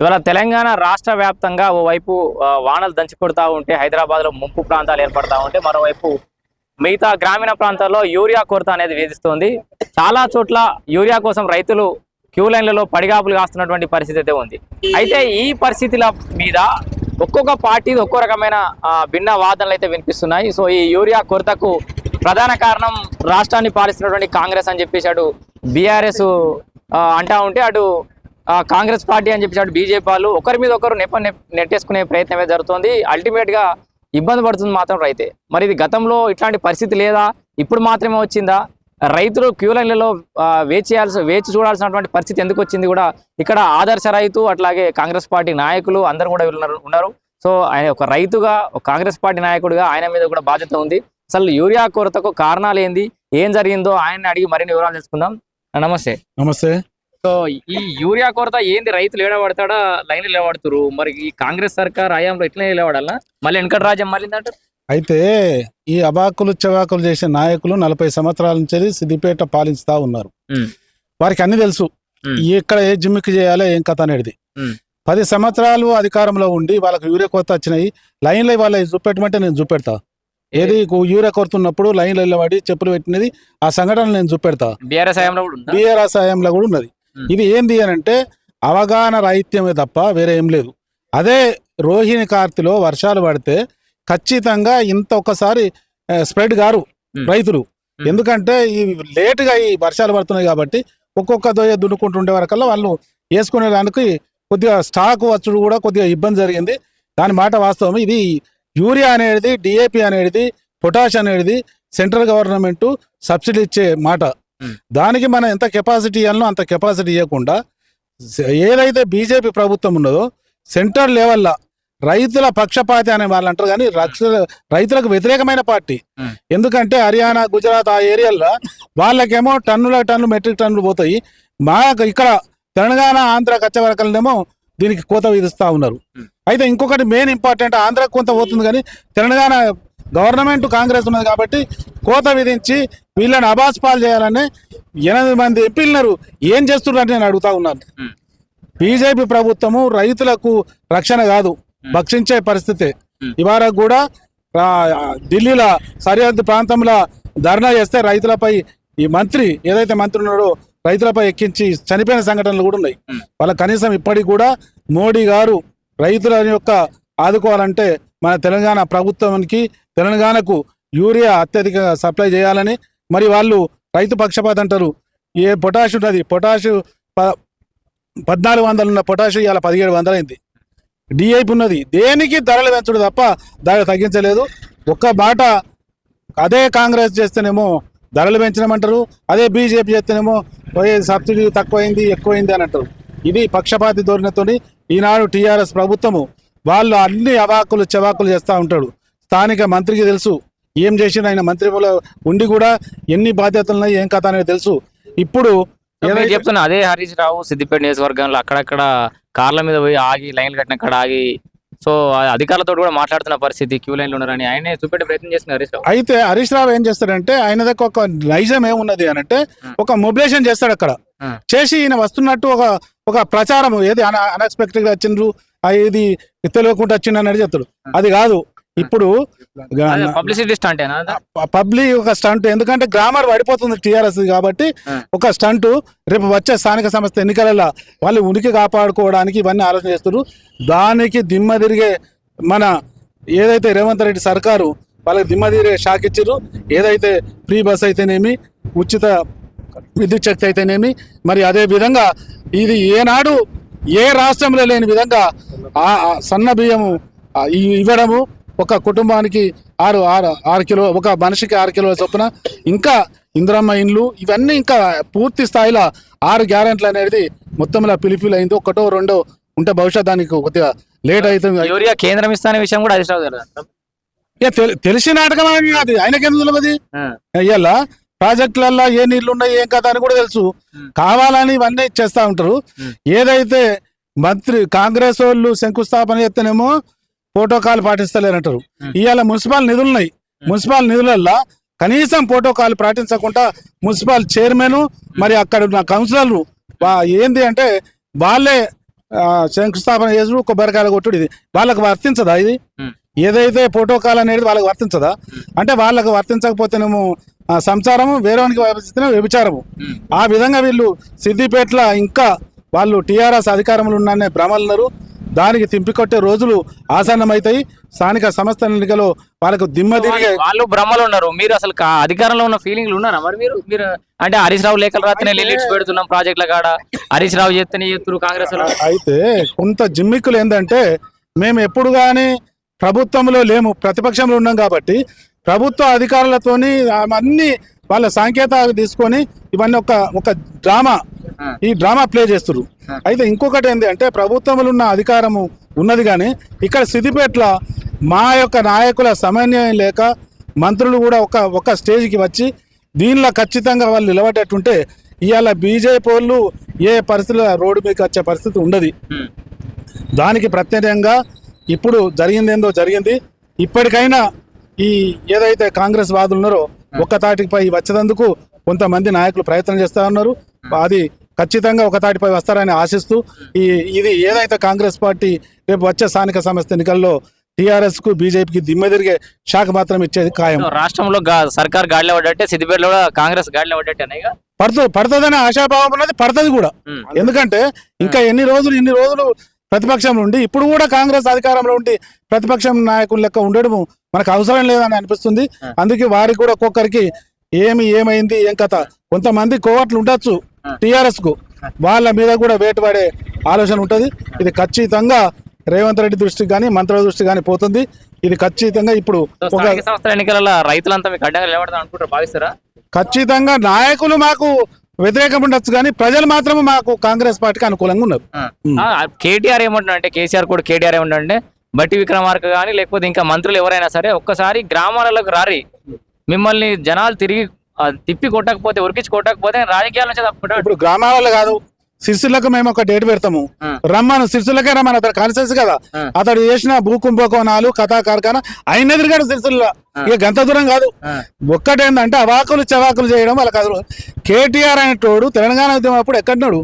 ఇవాళ తెలంగాణ రాష్ట్ర వ్యాప్తంగా ఓవైపు వానలు దంచి కొడతా ఉంటే హైదరాబాద్లో ముంపు ప్రాంతాలు ఏర్పడతా ఉంటే మరోవైపు మిగతా గ్రామీణ ప్రాంతాల్లో యూరియా కొరత అనేది వేధిస్తోంది. చాలా చోట్ల యూరియా కోసం రైతులు క్యూ లైన్లలో పడిగాపులు కాస్తున్నటువంటి పరిస్థితి అయితే ఉంది. అయితే ఈ పరిస్థితుల మీద ఒక్కొక్క పార్టీ ఒక్కో రకమైన భిన్న వాదనలు అయితే వినిపిస్తున్నాయి. సో ఈ యూరియా కొరతకు ప్రధాన కారణం రాష్ట్రాన్ని పాలిస్తున్నటువంటి కాంగ్రెస్ అని చెప్పేసి అటు బీఆర్ఎస్ అంటా ఉంటే అటు కాంగ్రెస్ పార్టీ అని చెప్పేసి బీజేపీ వాళ్ళు ఒకరి మీద ఒకరు నెప్ప నెట్టేసుకునే ప్రయత్నమే జరుగుతోంది. అల్టిమేట్గా ఇబ్బంది పడుతుంది మాత్రం రైతే. మరి ఇది గతంలో ఇట్లాంటి పరిస్థితి లేదా? ఇప్పుడు మాత్రమే వచ్చిందా? రైతులు క్యూ లైన్లలో వేచి చేయాల్సి వేచి చూడాల్సినటువంటి పరిస్థితి ఎందుకు వచ్చింది కూడా ఇక్కడ ఆదర్శ రైతు అట్లాగే కాంగ్రెస్ పార్టీ నాయకులు అందరూ కూడా ఉన్నారు ఉన్నారు. సో ఆయన ఒక రైతుగా ఒక కాంగ్రెస్ పార్టీ నాయకుడిగా ఆయన మీద కూడా బాధ్యత ఉంది. అసలు యూరియా కొరతకు కారణాలు ఏంది? ఏం జరిగిందో ఆయన్ని అడిగి మరిన్ని వివరాలు తెలుసుకుందాం. నమస్తే. నమస్తే. సో ఈ యూరియా కొరత ఏంది? రైతులు ఏడబడతాడా లైన్లు నిలబడుతురు మరి ఈ కాంగ్రెస్ సర్కార్ హయాంలో ఇట్లనే నిలబడాలా? మళ్ళీ వెనకట రాజ్యం మళ్ళీ అయితే ఈ అబాకులు చవాకులు చేసే నాయకులు నలభై సంవత్సరాల నుంచి సిద్దిపేట పాలిస్తా ఉన్నారు. వారికి అన్ని తెలుసు. ఎక్కడ ఏ జిమ్మికి చేయాలో ఏం కథ అనేది. పది సంవత్సరాలు అధికారంలో ఉండి వాళ్ళకి యూరియా కొరత వచ్చినాయి. లైన్లో వాళ్ళ చూపెట్టమంటే నేను చూపెడతా. ఏది యూరియా కొడుతున్నప్పుడు లైన్లలో పడి చెప్పులు పెట్టినది ఆ సంఘటన నేను చూపెడతా. బీఆర్ఎస్ హయాంలో కూడా ఉన్నది. ఇది ఏంది అని అంటే అవగాహన రాహిత్యమే తప్ప వేరే ఏం లేదు అదే రోహిణి కార్తిలో వర్షాలు పడితే ఖచ్చితంగా ఇంత ఒక్కసారి స్ప్రెడ్ గారు ఉమ్. రైతులు ఉమ్. ఎందుకంటే ఈ లేటుగా ఈ వర్షాలు పడుతున్నాయి కాబట్టి ఒక్కొక్క దొయ్య దున్నుకుంటుండే వరకల్లా వాళ్ళు వేసుకునే దానికి కొద్దిగా స్టాక్ వచ్చుడు కూడా కొద్దిగా ఇబ్బంది జరిగింది దాని మాట వాస్తవం ఇది యూరియా అనేది డిఏపి అనేది పొటాష్ అనేది సెంట్రల్ గవర్నమెంట్ సబ్సిడీ ఇచ్చే మాట. దానికి మనం ఎంత కెపాసిటీ ఇవ్వాలనో అంత కెపాసిటీ ఇవ్వకుండా ఏదైతే బీజేపీ ప్రభుత్వం ఉన్నదో సెంట్రల్ లెవెల్లో రైతుల పక్షపాతి అనే వాళ్ళు అంటారు కానీ రక్ష- రైతులకు వ్యతిరేకమైన పార్టీ. ఎందుకంటే హర్యానా గుజరాత్ ఆ ఏరియాల్లో వాళ్ళకేమో టన్నుల టన్ను మెట్రిక్ టన్నులు పోతాయి. మా ఇక్కడ తెలంగాణ ఆంధ్ర కచ్చవరకలనేమో దీనికి కోత విధిస్తా ఉన్నారు. అయితే ఇంకొకటి మెయిన్ ఇంపార్టెంట్ ఆంధ్రాకు కొంత పోతుంది కానీ తెలంగాణ గవర్నమెంట్ కాంగ్రెస్ ఉన్నది కాబట్టి కోత విధించి వీళ్ళని అబాస్ పాలు చేయాలని ఎనిమిది మంది ఎంపీలున్నారు ఏం చేస్తున్నారు నేను అడుగుతా ఉన్నాను. బీజేపీ ప్రభుత్వము రైతులకు రక్షణ కాదు భక్షించే పరిస్థితి. ఇవాళ కూడా ఢిల్లీలో సరిహద్దు ప్రాంతంలో ధర్నా చేస్తే రైతులపై ఈ మంత్రి ఏదైతే మంత్రి ఉన్నాడో రైతులపై ఎక్కించి చనిపోయిన సంఘటనలు కూడా ఉన్నాయి. వాళ్ళ కనీసం ఇప్పటికి కూడా మోడీ గారు రైతుల యొక్క ఆదుకోవాలంటే మన తెలంగాణ ప్రభుత్వానికి తెలంగాణకు యూరియా అత్యధికంగా సప్లై చేయాలని మరి వాళ్ళు రైతు పక్షపాత అంటారు. ఏ పొటాష్ ఉన్నది? పొటాష్ ప- పద్నాలుగు వందలు ఉన్న పొటాష్ ఇవాళ పదిహేడు వందలైంది. డిఐపి ఉన్నది. దేనికి ధరలు పెంచడు తప్ప ధర తగ్గించలేదు. ఒక్క బాట అదే కాంగ్రెస్ చేస్తేనేమో ధరలు పెంచడమంటారు అదే బీజేపీ చేస్తేనేమో పోయే సబ్సిడీ తక్కువైంది ఎక్కువైంది అని అంటారు. ఇది పక్షపాతి ధోరణితోని ఈనాడు టీఆర్ఎస్ ప్రభుత్వము వాళ్ళు అన్ని అవాకులు చెవాకులు చేస్తూ ఉంటాడు. స్థానిక మంత్రికి తెలుసు. ఏం చేసిన ఆయన మంత్రిలో ఉండి కూడా ఎన్ని బాధ్యతలు ఉన్నాయి ఏం కథ అనేది తెలుసు. ఇప్పుడు చెప్తున్నా అదే హరీష్ రావు సిద్దిపేట నియోజకవర్గంలో అక్కడక్కడ కార్ల మీద పోయి ఆగి లైన్లు కట్టిన అక్కడ ఆగి సో అధికారులతో కూడా మాట్లాడుతున్న పరిస్థితి క్యూ లైన్లు ఉన్నారని ఆయనే చూపెట్టే ప్రయత్నం చేస్తున్నారు హరీష్ రావు. అయితే హరీష్ రావు ఏం చేస్తాడంటే ఆయన దగ్గర ఒక నైజం ఏమున్నది అని అంటే. ఒక మొబిలైజేషన్ చేస్తాడు అక్కడ. చేసి ఈయన వస్తున్నట్టు ఒక ఒక ప్రచారం ఏది అన్ఎక్స్పెక్టెడ్గా వచ్చిండ్రు ఇది తెలియకుండా వచ్చిండు అనేది చెప్తాడు. అది కాదు. ఇప్పుడు పబ్లిసిటీ స్టంటేనా పబ్లిక్ ఒక స్టంట్ ఎందుకంటే గ్రామర్ పడిపోతుంది టిఆర్ఎస్ కాబట్టి. ఒక స్టంట్ రేపు వచ్చే స్థానిక సంస్థ ఎన్నికలలో వాళ్ళు ఉనికి కాపాడుకోవడానికి ఇవన్నీ ఆలోచన చేస్తారు దానికి దిమ్మ తిరిగే మన ఏదైతే రేవంత్ రెడ్డి సర్కారు వాళ్ళకి దిమ్మ తిరిగే షాక్ ఇచ్చారు ఏదైతే ఫ్రీ బస్ అయితేనేమి ఉచిత విద్యుత్ శక్తి అయితేనేమి మరి అదే విధంగా ఇది ఏనాడు ఏ రాష్ట్రంలో లేని విధంగా సన్న బియ్యము ఇవ్వడము ఒక కుటుంబానికి ఆరు ఆరు ఆరు కిలో ఒక మనిషికి ఆరు కిలోల చొప్పున ఇంకా ఇందిరమ్మ ఇండ్లు ఇవన్నీ ఇంకా పూర్తి స్థాయిలో ఆరు గ్యారెంట్లు అనేది మొత్తంలో పిలిపిలు అయింది ఒకటో రెండో ఉంటే బహుశా దానికి కొద్దిగా లేట్ అవుతుంది యూరియా కేంద్రం ఇస్తానే విషయం కూడా హరీష్ రావు తెలుసా? నాటకం అని అది ఆయనకి తెలియదు ఆ. ఇవాళ ప్రాజెక్టులలో ఏ నీళ్ళు ఉన్నాయి ఏం కథ అని కూడా తెలుసు. కావాలని ఇవన్నీ చేస్తా ఉంటారు. ఏదైతే మంత్రి కాంగ్రెస్ వాళ్ళు శంకుస్థాపన చేస్తేనేమో ప్రోటోకాల్ పాటిస్తలేరంటారు. ఉమ్. ఇవాళ మున్సిపల్ నిధులు ఉన్నాయి మున్సిపల్ నిధులల్లో కనీసం ప్రోటోకాల్ పాటించకుండా మున్సిపల్ చైర్మన్ మరి అక్కడ ఉన్న కౌన్సిలర్లు ఏంది అంటే వాళ్ళే శంకుస్థాపన చేసుడు కొబ్బరికాయలు కొట్టుడు ఇది. వాళ్ళకు వర్తించదా ఇది. ఏదైతే ప్రోటోకాల్ అనేది వాళ్ళకి వర్తించదా? అంటే వాళ్ళకు వర్తించకపోతేనేమో సంసారము వేరేవానికి వర్తిస్తేనే వ్యభిచారము. ఆ విధంగా వీళ్ళు సిద్దిపేటలో ఇంకా వాళ్ళు టీఆర్ఎస్ అధికారంలో ఉన్నారనే భ్రమలున్నారు దానికి తింపికొట్టే రోజులు ఆసన్నమవుతాయి స్థానిక సంస్థ ఎన్నికలో వాళ్ళకు దిమ్మ తిరిగే వాళ్ళు భ్రమలు ఉన్నారు. మీరు అసలు అధికారంలో ఉన్న ఫీలింగ్లు ఉన్నారా? మరి మీరు మీరు అంటే హరీష్ రావు లేఖలు రాత్రి లిలిట్స్ పెడుతున్నాం ప్రాజెక్టుల కాడ. హరీష్ రావు చెప్తేనే చెప్తున్నారు కాంగ్రెస్. అయితే కొంత జిమ్మిక్కులు ఏంటంటే మేము ఎప్పుడు కానీ ప్రభుత్వంలో లేము ప్రతిపక్షంలో ఉన్నాం కాబట్టి ప్రభుత్వ అధికారులతోని అన్ని వాళ్ళ సాంకేతాలు తీసుకొని ఇవన్నీ ఒక ఒక డ్రామా. ఈ డ్రామా ప్లే చేస్తున్నారు అయితే ఇంకొకటి ఏంటి అంటే ప్రభుత్వంలో ఉన్న అధికారము ఉన్నది కానీ ఇక్కడ సిద్దిపేటలో మా యొక్క నాయకుల సమన్వయం లేక మంత్రులు కూడా ఒక ఒక స్టేజ్కి వచ్చి దీనిలో ఖచ్చితంగా వాళ్ళు నిలబడేట్టుంటే ఇవాళ బీజేపీ వాళ్ళు ఏ పరిస్థితుల్లో రోడ్డు మీకు వచ్చే పరిస్థితి ఉండదు. దానికి ప్రత్యేకంగా ఇప్పుడు జరిగిందేందో జరిగింది ఇప్పటికైనా ఈ ఏదైతే కాంగ్రెస్ వాదులు ఉన్నారో ఒక్క తాటిపై వచ్చేందుకు కొంతమంది నాయకులు ప్రయత్నం చేస్తా ఉన్నారు. అది ఖచ్చితంగా ఒక తాటిపై వస్తారని ఆశిస్తూ ఈ ఇది ఏదైతే కాంగ్రెస్ పార్టీ రేపు వచ్చే స్థానిక సంస్థ ఎన్నికల్లో టీఆర్ఎస్కు బీజేపీకి దిమ్మె తిరిగే షాక్ మాత్రం ఇచ్చేది ఖాయం. రాష్ట్రంలో సర్కార్ గాడిలో పడ్డట్టే సిద్దిపేటలో కూడా కాంగ్రెస్ గాడిలో పడ్డట్టే పడుతుంది పడుతుందనే ఆశాభావం ఉన్నది పడుతుంది కూడా. ఎందుకంటే ఇంకా ఎన్ని రోజులు ఇన్ని రోజులు ప్రతిపక్షంలో ఉండి ఇప్పుడు కూడా కాంగ్రెస్ అధికారంలో ఉండి ప్రతిపక్షం నాయకుల లెక్క ఉండడము మనకు అవసరం లేదని అనిపిస్తుంది. అందుకే వారికి కూడా ఒక్కొక్కరికి ఏమి ఏమైంది ఏం కథ? కొంతమంది కోవట్లు ఉండొచ్చు టిఆర్ఎస్కు వాళ్ళ మీద కూడా వేటు పడే ఆలోచన ఉంటది. ఇది ఖచ్చితంగా రేవంత్ రెడ్డి దృష్టికి కానీ మంత్రుల దృష్టికి కానీ పోతుంది. ఇది ఖచ్చితంగా ఇప్పుడు ఎన్నికలలో రైతులంతా ఖచ్చితంగా నాయకులు మాకు వ్యతిరేకం ఉండొచ్చు కానీ ప్రజలు మాత్రం మాకు కాంగ్రెస్ పార్టీకి అనుకూలంగా ఉన్నారు. కేటీఆర్ ఏమంటున్నా అంటే కేసీఆర్ కూడా కేటీఆర్ ఏమంటే బట్టి విక్రమార్క కానీ లేకపోతే ఇంకా మంత్రులు ఎవరైనా సరే ఒక్కసారి గ్రామాలకు రారి. మిమ్మల్ని జనాలు తిరిగి తిప్పి కొట్టకపోతే ఉరికించి కొట్టకపోతే రాజకీయాల నుంచి తప్పుకుంటాడు ఇప్పుడు గ్రామాలలో కాదు సిరిసిల్లకు మేము ఒక డేట్ పెడతాము. రమ్మను. సిరిసిల్లకే రమ్మను అతడు కాన్సెన్స్ కదా. అతడు చేసిన భూ కుంభకోణాలు కథా కార్ఖానా ఆయన ఎదురుగాడు సిరిసిల్ల. ఇక గంత దూరం కాదు. ఒక్కటేందంటే అవాకులు చవాకులు చేయడం వాళ్ళకి అదురు కేటీఆర్ అనేటోడు తెలంగాణ ఉద్యమం అప్పుడు ఎక్కడున్నాడు?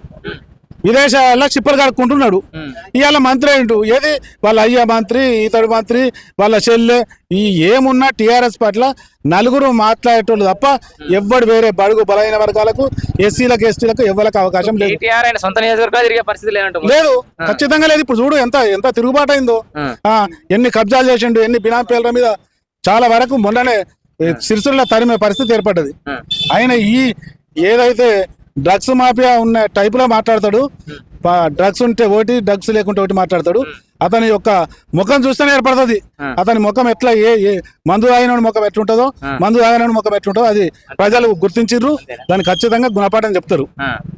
విదేశాల్లో చిప్పలు కడుక్కుంటున్నాడు. ఇవాళ మంత్రి ఏంటు? ఏది? వాళ్ళ అయ్య మంత్రి ఇతడు మంత్రి వాళ్ళ చెల్లె ఈ ఏమున్నా టీఆర్ఎస్ పట్ల నలుగురు మాట్లాడేటోళ్ళు తప్ప ఎవ్వడు వేరే బడుగు బలైన వర్గాలకు ఎస్సీలకు ఎస్టీలకు ఎవ్వరికి అవకాశం లేదు. లేదు. ఖచ్చితంగా లేదు. ఇప్పుడు చూడు ఎంత ఎంత తిరుగుబాటు అయిందో. ఎన్ని కబ్జాలు చేసిండు ఎన్ని బినా పేర్ల మీద చాలా వరకు మొన్ననే సిరిసిల్ల తరిమే పరిస్థితి ఏర్పడ్డది. ఆయన ఈ ఏదైతే డ్రగ్స్ మాఫియా ఉన్న టైప్లో మాట్లాడతాడు డ్రగ్స్ ఉంటే ఒకటి డ్రగ్స్ లేకుంటే ఒకటి మాట్లాడతాడు అతని యొక్క ముఖం చూస్తేనే ఏర్పడుతుంది. అతని ముఖం ఎట్లా ఏ ఏ మందు తాగిన ముఖం ఎట్లుంటుందో. మందు తాగిన ముఖం ఎట్లుంటుందో అది ప్రజలు గుర్తించిర్రు దాన్ని ఖచ్చితంగా గుణపాఠం చెప్తారు.